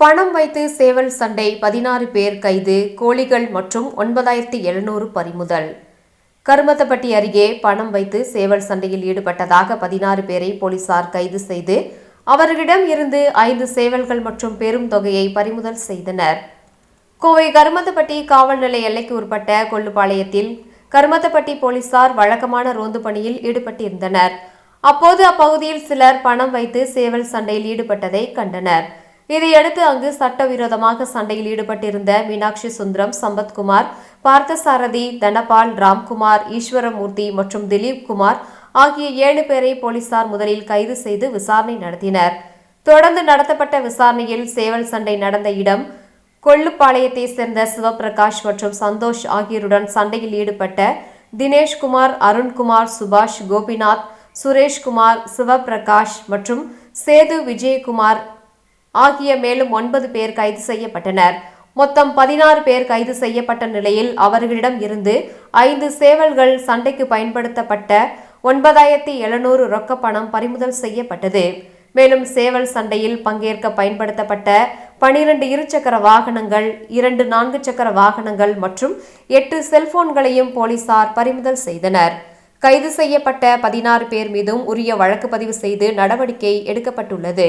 பணம் வைத்து சேவல் சண்டை பதினாறு பேர் கைது கோழிகள் மற்றும் ஒன்பதாயிரத்தி எழுநூறு பறிமுதல். கருமத்தப்பட்டி அருகே பணம் வைத்து சேவல் சண்டையில் ஈடுபட்டதாக பதினாறு பேரை போலீசார் கைது செய்து அவர்களிடம் இருந்து ஐந்து சேவல்கள் மற்றும் பெரும் தொகையை பறிமுதல் செய்தனர். கோவை கருமத்தப்பட்டி காவல் நிலைய எல்லைக்கு உட்பட்ட கொல்லுப்பாளையத்தில் கருமத்தப்பட்டி போலீசார் வழக்கமான ரோந்து பணியில் ஈடுபட்டிருந்தனர். அப்போது அப்பகுதியில் சிலர் பணம் வைத்து சேவல் சண்டையில் ஈடுபட்டதை கண்டனர். இதையடுத்து அங்கு சட்டவிரோதமாக சண்டையில் ஈடுபட்டிருந்த மீனாட்சி சுந்தரம் சம்பத்குமார் பார்த்தசாரதி தனபால் ராம்குமார் ஈஸ்வரமூர்த்தி மற்றும் திலீப் குமார் ஆகிய ஏழு பேரை போலீசார் முதலில் கைது செய்து விசாரணை நடத்தினர். தொடர்ந்து நடத்தப்பட்ட விசாரணையில் சேவல் சண்டை நடந்த இடம் கொள்ளுப்பாளையத்தை சேர்ந்த சிவபிரகாஷ் மற்றும் சந்தோஷ் ஆகியோருடன் சண்டையில் ஈடுபட்ட தினேஷ்குமார் அருண்குமார் சுபாஷ் கோபிநாத் சுரேஷ்குமார் சிவபிரகாஷ் மற்றும் சேது விஜயகுமார் ஆகிய மேலும் ஒன்பது பேர் கைது செய்யப்பட்டனர். மொத்தம் பதினாறு பேர் கைது செய்யப்பட்ட நிலையில் அவர்களிடம் இருந்து ஐந்து சேவல்கள் சண்டைக்கு பயன்படுத்தப்பட்ட ஒன்பதாயிரத்தி எழுநூறு ரொக்க பணம் பறிமுதல் செய்யப்பட்டது. மேலும் சேவல் சண்டையில் பங்கேற்க பயன்படுத்தப்பட்ட பனிரெண்டு இருசக்கர வாகனங்கள் இரண்டு நான்கு சக்கர வாகனங்கள் மற்றும் எட்டு செல்போன்களையும் போலீசார் பறிமுதல் செய்தனர். கைது செய்யப்பட்ட பதினாறு பேர் மீதும் உரிய வழக்கு பதிவு செய்து நடவடிக்கை எடுக்கப்பட்டுள்ளது.